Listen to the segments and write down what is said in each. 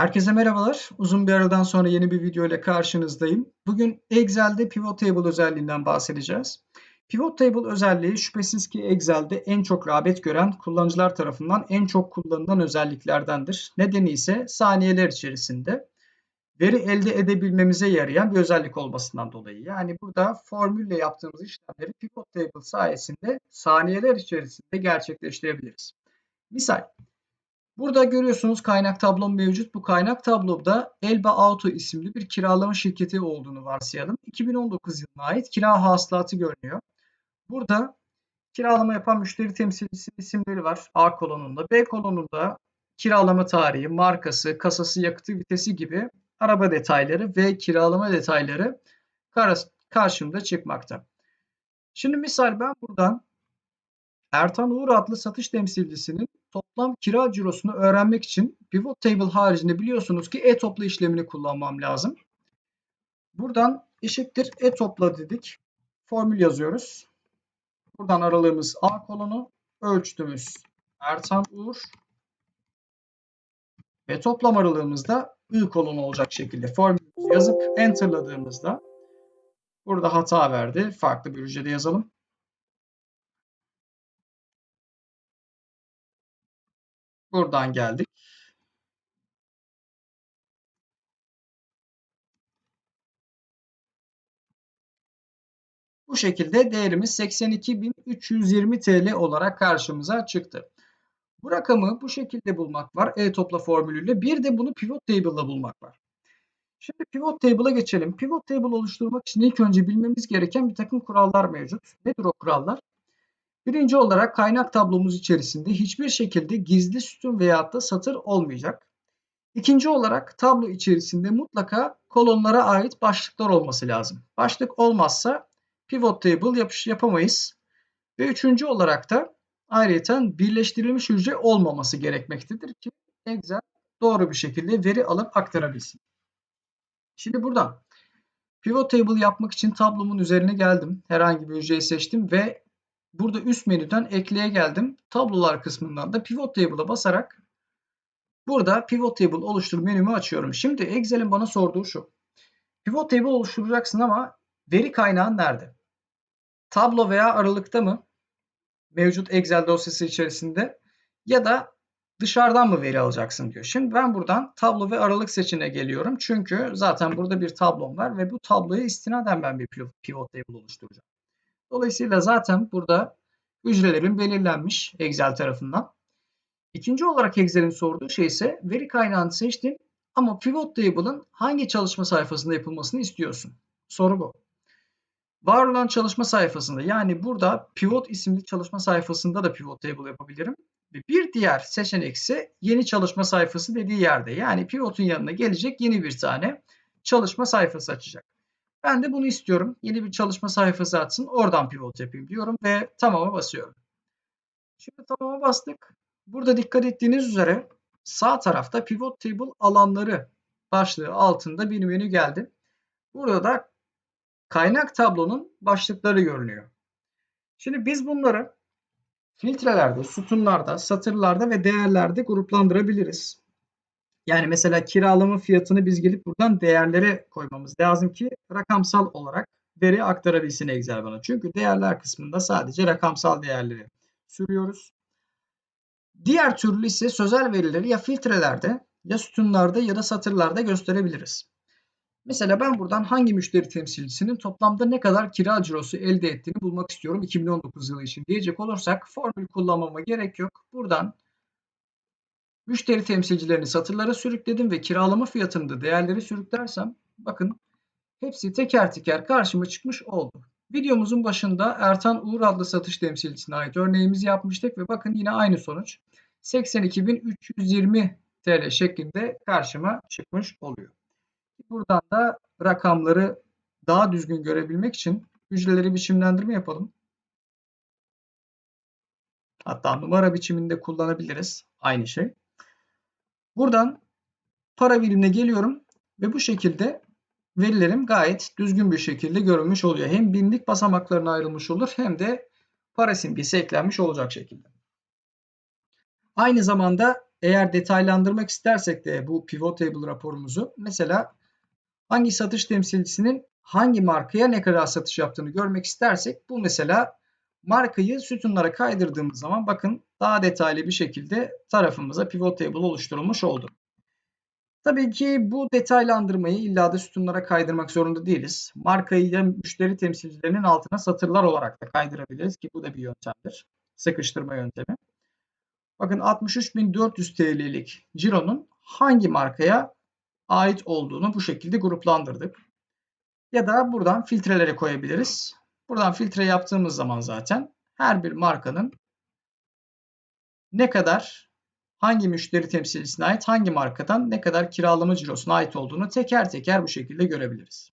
Herkese merhabalar. Uzun bir aradan sonra yeni bir video ile karşınızdayım. Bugün Excel'de Pivot Table özelliğinden bahsedeceğiz. Pivot Table özelliği şüphesiz ki Excel'de en çok rağbet gören kullanıcılar tarafından en çok kullanılan özelliklerdendir. Nedeni ise saniyeler içerisinde veri elde edebilmemize yarayan bir özellik olmasından dolayı. Yani burada formülle yaptığımız işlemleri Pivot Table sayesinde saniyeler içerisinde gerçekleştirebiliriz. Misal Burada görüyorsunuz kaynak tablom mevcut. Bu kaynak tablomda Elba Auto isimli bir kiralama şirketi olduğunu varsayalım. 2019 yılına ait kira hasılatı görünüyor. Burada kiralama yapan müşteri temsilcisi isimleri var A kolonunda. B kolonunda kiralama tarihi, markası, kasası, yakıtı, vitesi gibi araba detayları ve kiralama detayları karşımda çıkmakta. Şimdi misal ben buradan Ertan Uğur adlı satış temsilcisinin toplam kira cirosunu öğrenmek için pivot table haricinde biliyorsunuz ki e-topla işlemini kullanmam lazım. Buradan eşittir e-topla dedik. Formül yazıyoruz. Buradan aralığımız A kolonu, ölçtüğümüz Ertan Uğur ve toplam aralığımız da I kolonu olacak şekilde formülümüzü yazıp enterladığımızda burada hata verdi. Farklı bir hücrede yazalım. Buradan geldik. Bu şekilde değerimiz 82.320 TL olarak karşımıza çıktı. Bu rakamı bu şekilde bulmak var e-topla formülüyle. Bir de bunu pivot table'la bulmak var. Şimdi pivot table'a geçelim. Pivot table oluşturmak için ilk önce bilmemiz gereken bir takım kurallar mevcut. Nedir o kurallar? Birinci olarak kaynak tablomuz içerisinde hiçbir şekilde gizli sütun veya da satır olmayacak. İkinci olarak tablo içerisinde mutlaka kolonlara ait başlıklar olması lazım. Başlık olmazsa pivot table yapış yapamayız. Ve üçüncü olarak da ayrıca birleştirilmiş hücre olmaması gerekmektedir ki Excel doğru bir şekilde veri alıp aktarabilsin. Şimdi buradan pivot table yapmak için tablomun üzerine geldim. Herhangi bir hücreyi seçtim ve Burada üst menüden ekleye geldim. Tablolar kısmından da pivot table'a basarak burada pivot table oluştur menümü açıyorum. Şimdi Excel'in bana sorduğu şu. Pivot table oluşturacaksın ama veri kaynağın nerede? Tablo veya aralıkta mı? Mevcut Excel dosyası içerisinde ya da dışarıdan mı veri alacaksın diyor. Şimdi ben buradan tablo ve aralık seçeneğine geliyorum. Çünkü zaten burada bir tablom var ve bu tabloya istinaden ben bir pivot table oluşturacağım. Dolayısıyla zaten burada hücrelerin belirlenmiş Excel tarafından. İkinci olarak Excel'in sorduğu şey ise veri kaynağını seçtin ama pivot table'ın hangi çalışma sayfasında yapılmasını istiyorsun? Soru bu. Var olan çalışma sayfasında yani burada pivot isimli çalışma sayfasında da pivot table yapabilirim. Bir diğer seçenek ise yeni çalışma sayfası dediği yerde. Yani pivotun yanına gelecek yeni bir tane çalışma sayfası açacak. Ben de bunu istiyorum. Yeni bir çalışma sayfası açsın. Oradan pivot yapayım diyorum ve tamama basıyorum. Şimdi tamama bastık. Burada dikkat ettiğiniz üzere sağ tarafta pivot table alanları başlığı altında bir menü geldi. Burada da kaynak tablonun başlıkları görünüyor. Şimdi biz bunları filtrelerde, sütunlarda, satırlarda ve değerlerde gruplandırabiliriz. Yani mesela kiralama fiyatını biz gelip buradan değerlere koymamız lazım ki rakamsal olarak veri aktarabilsin Excel bana. Çünkü değerler kısmında sadece rakamsal değerleri sürüyoruz. Diğer türlü ise sözel verileri ya filtrelerde ya sütunlarda ya da satırlarda gösterebiliriz. Mesela ben buradan hangi müşteri temsilcisinin toplamda ne kadar kira cirosu elde ettiğini bulmak istiyorum 2019 yılı için diyecek olursak formül kullanmama gerek yok. Buradan Müşteri temsilcilerini satırlara sürükledim ve kiralama fiyatını da değerleri sürüklersem bakın hepsi teker teker karşıma çıkmış oldu. Videomuzun başında Ertan Uğur adlı satış temsilcisine ait örneğimizi yapmıştık ve bakın yine aynı sonuç 82.320 TL şeklinde karşıma çıkmış oluyor. Buradan da rakamları daha düzgün görebilmek için hücreleri biçimlendirme yapalım. Hatta numara biçiminde kullanabiliriz. Aynı şey. Buradan para birimine geliyorum ve bu şekilde verilerim gayet düzgün bir şekilde görülmüş oluyor. Hem binlik basamaklarına ayrılmış olur hem de para simgesi eklenmiş olacak şekilde. Aynı zamanda eğer detaylandırmak istersek de bu pivot table raporumuzu mesela hangi satış temsilcisinin hangi markaya ne kadar satış yaptığını görmek istersek bu mesela markayı sütunlara kaydırdığımız zaman bakın daha detaylı bir şekilde tarafımıza pivot table oluşturulmuş oldu. Tabii ki bu detaylandırmayı illa da sütunlara kaydırmak zorunda değiliz. Markayı ya müşteri temsilcilerinin altına satırlar olarak da kaydırabiliriz ki bu da bir yöntemdir. Sıkıştırma yöntemi. Bakın 63.400 TL'lik cironun hangi markaya ait olduğunu bu şekilde gruplandırdık. Ya da buradan filtrelere koyabiliriz. Buradan filtre yaptığımız zaman zaten her bir markanın ne kadar hangi müşteri temsilcisine ait hangi markadan ne kadar kiralama cirosuna ait olduğunu teker teker bu şekilde görebiliriz.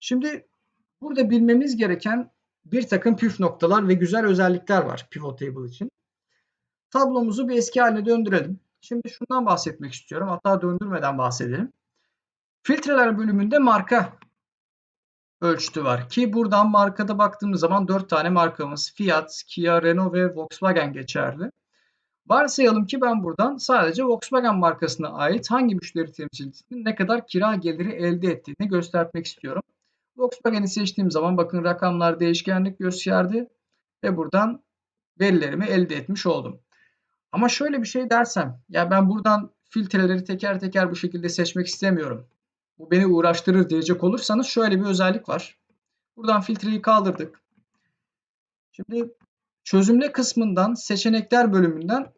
Şimdi burada bilmemiz gereken bir takım püf noktalar ve güzel özellikler var pivot table için. Tablomuzu bir eski haline döndürelim. Şimdi şundan bahsetmek istiyorum. Hatta döndürmeden bahsedelim. Filtreler bölümünde marka ölçütü var ki buradan markada baktığımız zaman 4 tane markamız Fiat, Kia, Renault ve Volkswagen geçerli. Varsayalım ki ben buradan sadece Volkswagen markasına ait hangi müşteri temsilcisinin ne kadar kira geliri elde ettiğini göstermek istiyorum. Volkswagen'i seçtiğim zaman bakın rakamlar değişkenlik gösterdi ve buradan verilerimi elde etmiş oldum. Ama şöyle bir şey dersem ya ben buradan filtreleri teker teker bu şekilde seçmek istemiyorum. Bu beni uğraştırır diyecek olursanız şöyle bir özellik var. Buradan filtreyi kaldırdık. Şimdi çözümle kısmından seçenekler bölümünden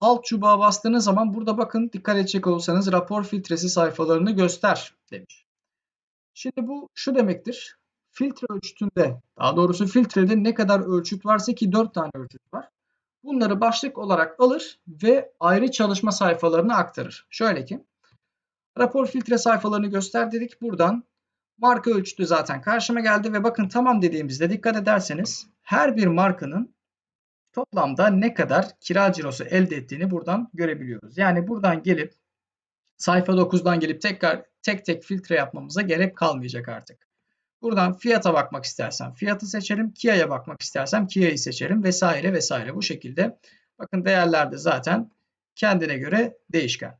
alt çubuğa bastığınız zaman burada bakın dikkat edecek olursanız rapor filtresi sayfalarını göster demiş. Şimdi bu şu demektir. Filtre ölçütünde daha doğrusu filtrede ne kadar ölçüt varsa ki 4 tane ölçüt var. Bunları başlık olarak alır ve ayrı çalışma sayfalarına aktarır. Şöyle ki rapor filtre sayfalarını göster dedik. Buradan marka ölçütü zaten karşıma geldi ve bakın tamam dediğimizde dikkat ederseniz her bir markanın toplamda ne kadar kira cirosu elde ettiğini buradan görebiliyoruz. Yani buradan gelip sayfa 9'dan gelip tekrar tek tek filtre yapmamıza gerek kalmayacak artık. Buradan fiyata bakmak istersem fiyatı seçerim. Kia'ya bakmak istersem Kia'yı seçerim vesaire vesaire bu şekilde. Bakın değerler de zaten kendine göre değişken.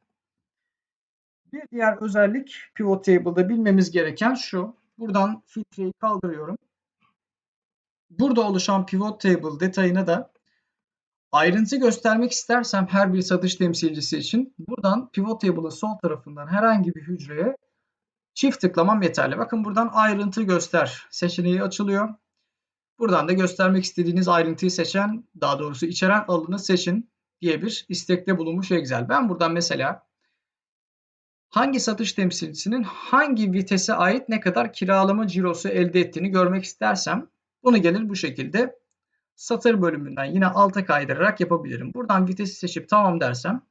Bir diğer özellik pivot table'da bilmemiz gereken şu. Buradan filtreyi kaldırıyorum. Burada oluşan pivot table detayını da ayrıntı göstermek istersem her bir satış temsilcisi için buradan pivot table'ın sol tarafından herhangi bir hücreye çift tıklamam yeterli. Bakın buradan ayrıntı göster seçeneği açılıyor. Buradan da göstermek istediğiniz ayrıntıyı seçen, daha doğrusu içeren alanı seçin diye bir istekte bulunmuş Excel. Ben buradan mesela hangi satış temsilcisinin hangi vitese ait ne kadar kiralama cirosu elde ettiğini görmek istersem bunu gelir bu şekilde satır bölümünden yine alta kaydırarak yapabilirim. Buradan vitesi seçip tamam dersem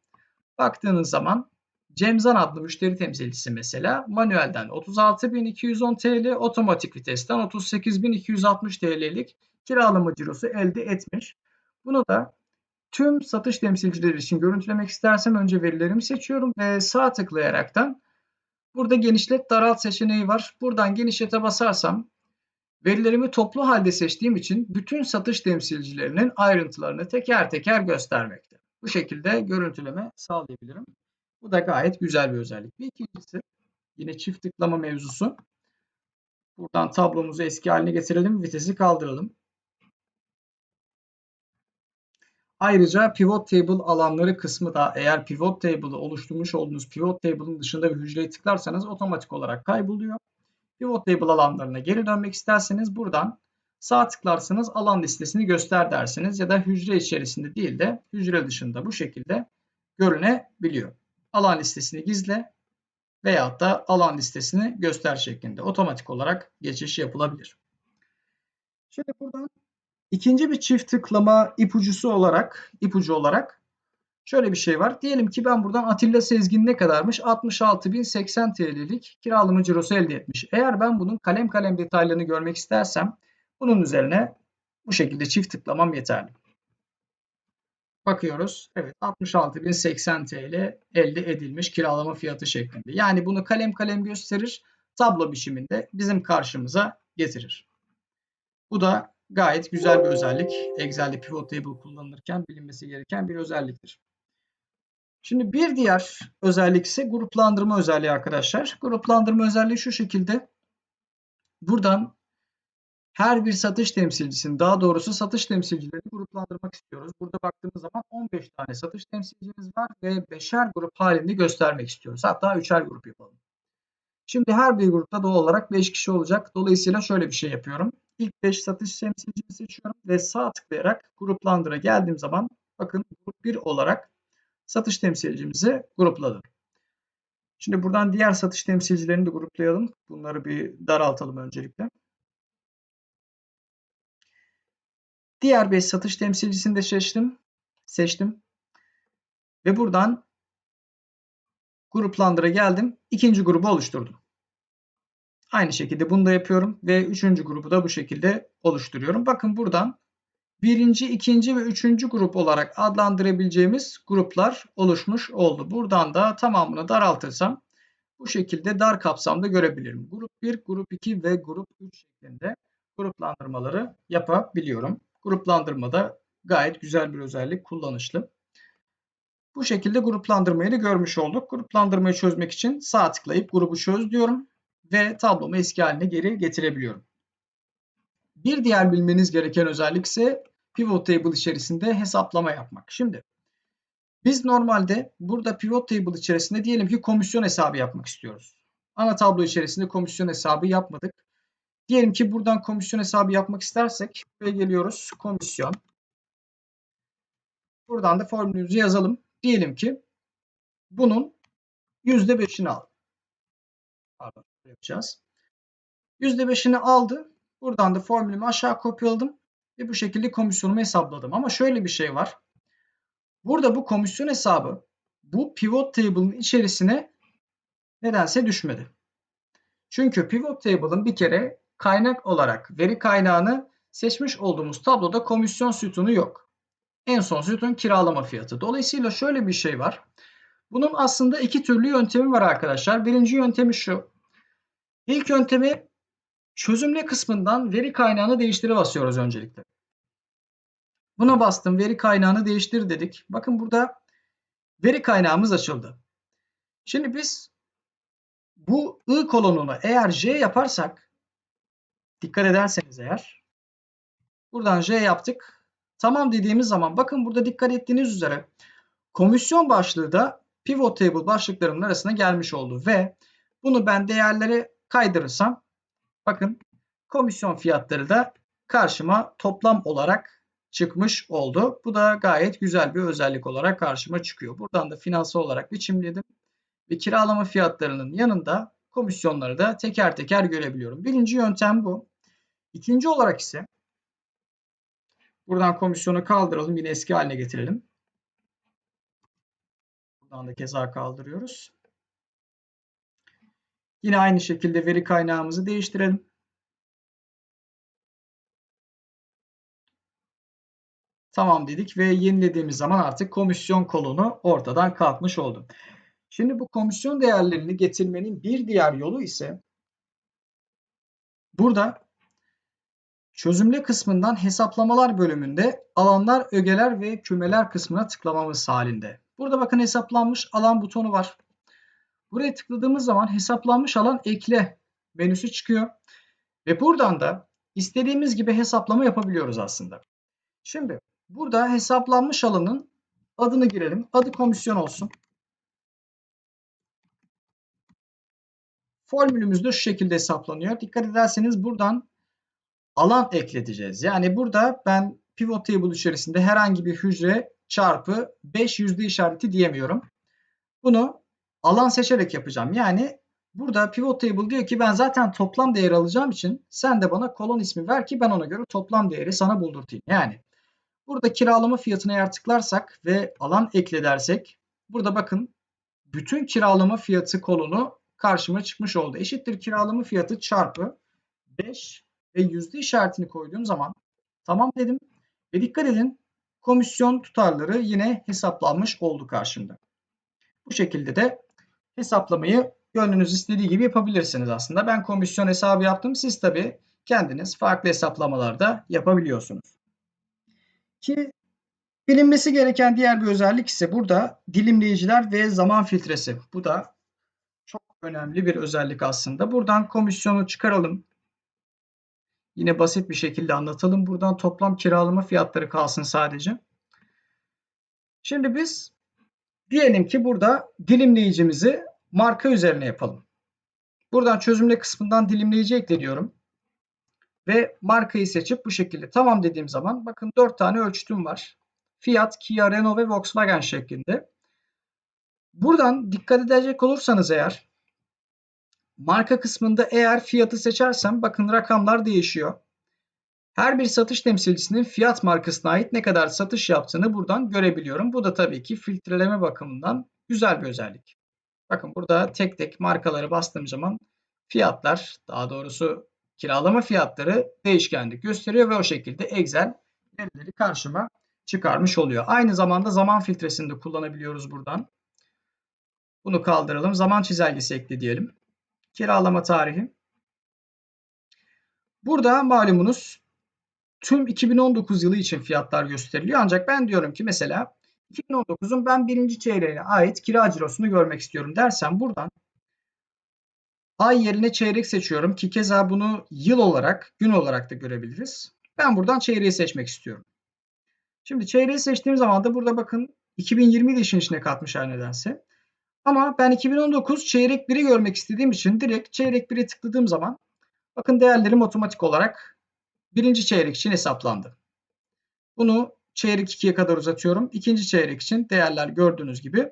baktığınız zaman Cemzan adlı müşteri temsilcisi mesela manuelden 36.210 TL, otomatik vitesten 38.260 TL'lik kiralama cirosu elde etmiş. Bunu da tüm satış temsilcileri için görüntülemek istersem önce verilerimi seçiyorum ve sağ tıklayaraktan burada genişlet daralt seçeneği var. Buradan genişlete basarsam verilerimi toplu halde seçtiğim için bütün satış temsilcilerinin ayrıntılarını teker teker göstermekte. Bu şekilde görüntüleme sağlayabilirim. Bu da gayet güzel bir özellik. Bir ikincisi yine çift tıklama mevzusu. Buradan tablomuzu eski haline getirelim. Vitesi kaldıralım. Ayrıca pivot table alanları kısmı da eğer pivot table'ı oluşturmuş olduğunuz pivot table'ın dışında bir hücreyi tıklarsanız otomatik olarak kayboluyor. Pivot table alanlarına geri dönmek isterseniz buradan sağ tıklarsanız alan listesini göster dersiniz ya da hücre içerisinde değil de hücre dışında bu şekilde görünebiliyor. Alan listesini gizle veyahut da alan listesini göster şeklinde otomatik olarak geçiş yapılabilir. Şimdi buradan İkinci bir çift tıklama ipucusu olarak, ipucu olarak şöyle bir şey var. Diyelim ki ben buradan Atilla Sezgin ne kadarmış? 66.080 TL'lik kiralama cirosu elde etmiş. Eğer ben bunun kalem kalem detaylarını görmek istersem bunun üzerine bu şekilde çift tıklamam yeterli. Bakıyoruz. Evet 66.080 TL elde edilmiş kiralama fiyatı şeklinde. Yani bunu kalem kalem gösterir. Tablo biçiminde bizim karşımıza getirir. Bu da gayet güzel bir özellik. Excel'de pivot table kullanılırken bilinmesi gereken bir özelliktir. Şimdi bir diğer özellik ise gruplandırma özelliği arkadaşlar. Gruplandırma özelliği şu şekilde. Buradan her bir satış temsilcisini, daha doğrusu satış temsilcilerini gruplandırmak istiyoruz. Burada baktığımız zaman 15 tane satış temsilcimiz var ve 5'er grup halinde göstermek istiyoruz. Hatta 3'er grup yapalım. Şimdi her bir grupta doğal olarak 5 kişi olacak. Dolayısıyla şöyle bir şey yapıyorum. İlk 5 satış temsilcimi seçiyorum ve sağ tıklayarak gruplandıra geldiğim zaman bakın grup 1 olarak satış temsilcimizi grupladım. Şimdi buradan diğer satış temsilcilerini de gruplayalım. Bunları bir daraltalım öncelikle. Diğer 5 satış temsilcisini de seçtim. Seçtim. Ve buradan gruplandıra geldim. İkinci grubu oluşturdum. Aynı şekilde bunu da yapıyorum ve üçüncü grubu da bu şekilde oluşturuyorum. Bakın buradan birinci, ikinci ve üçüncü grup olarak adlandırabileceğimiz gruplar oluşmuş oldu. Buradan da tamamını daraltırsam bu şekilde dar kapsamda görebilirim. Grup 1, grup 2 ve grup 3 şeklinde gruplandırmaları yapabiliyorum. Gruplandırmada gayet güzel bir özellik, kullanışlı. Bu şekilde gruplandırmayı da görmüş olduk. Gruplandırmayı çözmek için sağ tıklayıp grubu çöz diyorum ve tablomu eski haline geri getirebiliyorum. Bir diğer bilmeniz gereken özellik ise pivot table içerisinde hesaplama yapmak. Şimdi biz normalde burada pivot table içerisinde diyelim ki komisyon hesabı yapmak istiyoruz. Ana tablo içerisinde komisyon hesabı yapmadık. Diyelim ki buradan komisyon hesabı yapmak istersek ve geliyoruz komisyon. Buradan da formülümüzü yazalım. Diyelim ki bunun %5'ini al. Pardon yapacağız. %5'ini aldı. Buradan da formülümü aşağı kopyaladım. Ve bu şekilde komisyonumu hesapladım. Ama şöyle bir şey var. Burada bu komisyon hesabı bu pivot table'ın içerisine nedense düşmedi. Çünkü pivot table'ın bir kere kaynak olarak veri kaynağını seçmiş olduğumuz tabloda komisyon sütunu yok. En son sütun kiralama fiyatı. Dolayısıyla şöyle bir şey var. Bunun aslında iki türlü yöntemi var arkadaşlar. Birinci yöntemi şu. İlk yöntemi çözümle kısmından veri kaynağını değiştire basıyoruz öncelikle. Buna bastım. Veri kaynağını değiştir dedik. Bakın burada veri kaynağımız açıldı. Şimdi biz bu I kolonunu eğer J yaparsak dikkat ederseniz eğer buradan J yaptık. Tamam dediğimiz zaman bakın burada dikkat ettiğiniz üzere komisyon başlığı da pivot table başlıklarının arasına gelmiş oldu ve bunu ben değerleri kaydırırsam bakın komisyon fiyatları da karşıma toplam olarak çıkmış oldu. Bu da gayet güzel bir özellik olarak karşıma çıkıyor. Buradan da finansal olarak biçimledim ve kiralama fiyatlarının yanında komisyonları da teker teker görebiliyorum. Birinci yöntem bu. İkinci olarak ise buradan komisyonu kaldıralım. Yine eski haline getirelim. Buradan da keza kaldırıyoruz. Yine aynı şekilde veri kaynağımızı değiştirelim. Tamam dedik ve yenilediğimiz zaman artık komisyon kolonu ortadan kalkmış oldu. Şimdi bu komisyon değerlerini getirmenin bir diğer yolu ise burada çözümle kısmından hesaplamalar bölümünde alanlar, ögeler ve kümeler kısmına tıklamamız halinde. Burada bakın hesaplanmış alan butonu var. Buraya tıkladığımız zaman hesaplanmış alan ekle menüsü çıkıyor. Ve buradan da istediğimiz gibi hesaplama yapabiliyoruz aslında. Şimdi burada hesaplanmış alanın adını girelim. Adı komisyon olsun. Formülümüz de şu şekilde hesaplanıyor. Dikkat ederseniz buradan alan ekleteceğiz. Yani burada ben pivot table içerisinde herhangi bir hücre çarpı 5 yüzde işareti diyemiyorum. Bunu alan seçerek yapacağım. Yani burada pivot table diyor ki ben zaten toplam değer alacağım için sen de bana kolon ismi ver ki ben ona göre toplam değeri sana buldurtayım. Yani burada kiralama fiyatına eğer tıklarsak ve alan ekle dersek burada bakın bütün kiralama fiyatı kolonu karşıma çıkmış oldu. Eşittir kiralama fiyatı çarpı 5 ve yüzde işaretini koyduğum zaman tamam dedim. Ve dikkat edin komisyon tutarları yine hesaplanmış oldu karşımda. Bu şekilde de hesaplamayı gönlünüz istediği gibi yapabilirsiniz aslında. Ben komisyon hesabı yaptım. Siz tabi kendiniz farklı hesaplamalarda yapabiliyorsunuz. Ki Bilinmesi gereken diğer bir özellik ise burada dilimleyiciler ve zaman filtresi. Bu da çok önemli bir özellik aslında. Buradan komisyonu çıkaralım. Yine basit bir şekilde anlatalım. Buradan toplam kiralama fiyatları kalsın sadece. Şimdi biz diyelim ki burada dilimleyicimizi marka üzerine yapalım. Buradan çözümle kısmından dilimleyici ekle diyorum. Ve markayı seçip bu şekilde tamam dediğim zaman bakın 4 tane ölçütüm var. Fiat, Kia, Renault ve Volkswagen şeklinde. Buradan dikkat edecek olursanız eğer marka kısmında eğer fiyatı seçersem bakın rakamlar değişiyor. Her bir satış temsilcisinin fiyat markasına ait ne kadar satış yaptığını buradan görebiliyorum. Bu da tabii ki filtreleme bakımından güzel bir özellik. Bakın burada tek tek markaları bastığım zaman fiyatlar daha doğrusu kiralama fiyatları değişkenlik gösteriyor ve o şekilde Excel verileri karşıma çıkarmış oluyor. Aynı zamanda zaman filtresini de kullanabiliyoruz buradan. Bunu kaldıralım. Zaman çizelgesi ekle diyelim. Kiralama tarihi. Burada malumunuz tüm 2019 yılı için fiyatlar gösteriliyor. Ancak ben diyorum ki mesela 2019'un ben birinci çeyreğine ait kira cirosunu görmek istiyorum dersem buradan ay yerine çeyrek seçiyorum ki keza bunu yıl olarak, gün olarak da görebiliriz. Ben buradan çeyreği seçmek istiyorum. Şimdi çeyreği seçtiğim zaman da burada bakın 2020 de işin içine katmış her nedense. Ama ben 2019 çeyrek 1'i görmek istediğim için direkt çeyrek 1'e tıkladığım zaman bakın değerlerim otomatik olarak birinci çeyrek için hesaplandı. Bunu çeyrek 2'ye kadar uzatıyorum. İkinci çeyrek için değerler gördüğünüz gibi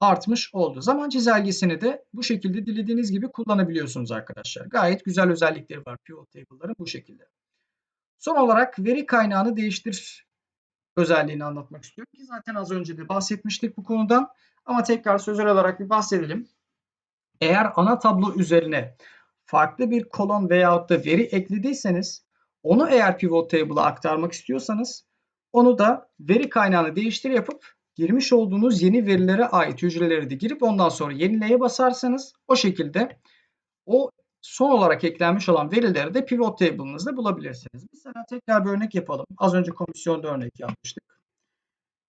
artmış oldu. Zaman çizelgesini de bu şekilde dilediğiniz gibi kullanabiliyorsunuz arkadaşlar. Gayet güzel özellikleri var pivot table'ların bu şekilde. Son olarak veri kaynağını değiştir özelliğini anlatmak istiyorum ki zaten az önce de bahsetmiştik bu konudan. Ama tekrar sözel olarak bir bahsedelim. Eğer ana tablo üzerine farklı bir kolon veyahut da veri eklediyseniz onu eğer pivot table'a aktarmak istiyorsanız onu da veri kaynağını değiştir yapıp girmiş olduğunuz yeni verilere ait hücreleri de girip ondan sonra yenileye basarsanız o şekilde o son olarak eklenmiş olan verileri de pivot table'ınızda bulabilirsiniz. Mesela tekrar bir örnek yapalım. Az önce komisyonda örnek yapmıştık.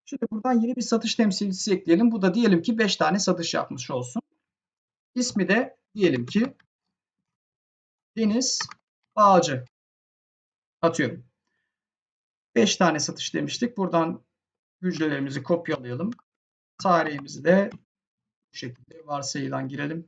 Şimdi buradan yeni bir satış temsilcisi ekleyelim. Bu da diyelim ki 5 tane satış yapmış olsun. İsmi de diyelim ki Deniz Bağcı. Atıyorum. 5 tane satış demiştik. Buradan hücrelerimizi kopyalayalım. Tarihimizi de bu şekilde varsayılan girelim.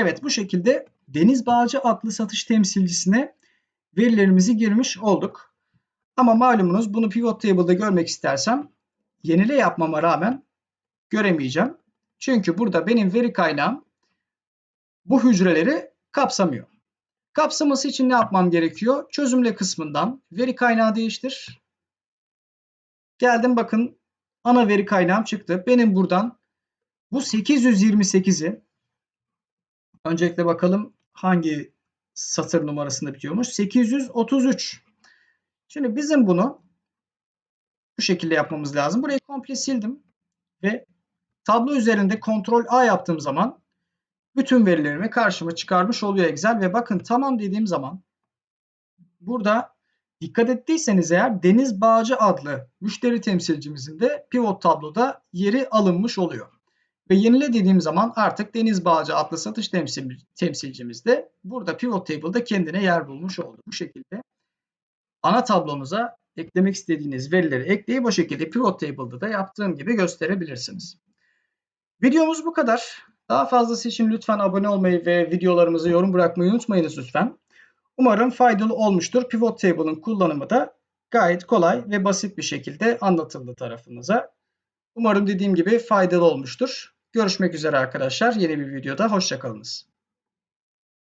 Evet bu şekilde Deniz Bağcı adlı satış temsilcisine verilerimizi girmiş olduk. Ama malumunuz bunu pivot table'da görmek istersem yenile yapmama rağmen göremeyeceğim. Çünkü burada benim veri kaynağım bu hücreleri kapsamıyor. Kapsaması için ne yapmam gerekiyor? Çözümle kısmından veri kaynağı değiştir. Geldim bakın ana veri kaynağım çıktı. Benim buradan bu 828'i öncelikle bakalım hangi satır numarasında bitiyormuş. 833. Şimdi bizim bunu bu şekilde yapmamız lazım. Burayı komple sildim ve tablo üzerinde kontrol A yaptığım zaman bütün verilerimi karşıma çıkarmış oluyor Excel ve bakın tamam dediğim zaman burada dikkat ettiyseniz eğer Deniz Bağcı adlı müşteri temsilcimizin de pivot tabloda yeri alınmış oluyor. Ve yenile dediğim zaman artık Deniz Bağcı adlı satış temsil, temsilcimiz de burada pivot table'da kendine yer bulmuş oldu. Bu şekilde ana tablomuza eklemek istediğiniz verileri ekleyip o şekilde pivot table'da da yaptığım gibi gösterebilirsiniz. Videomuz bu kadar. Daha fazlası için lütfen abone olmayı ve videolarımızı yorum bırakmayı unutmayınız lütfen. Umarım faydalı olmuştur. Pivot Table'ın kullanımı da gayet kolay ve basit bir şekilde anlatıldı tarafınıza. Umarım dediğim gibi faydalı olmuştur. Görüşmek üzere arkadaşlar. Yeni bir videoda hoşçakalınız.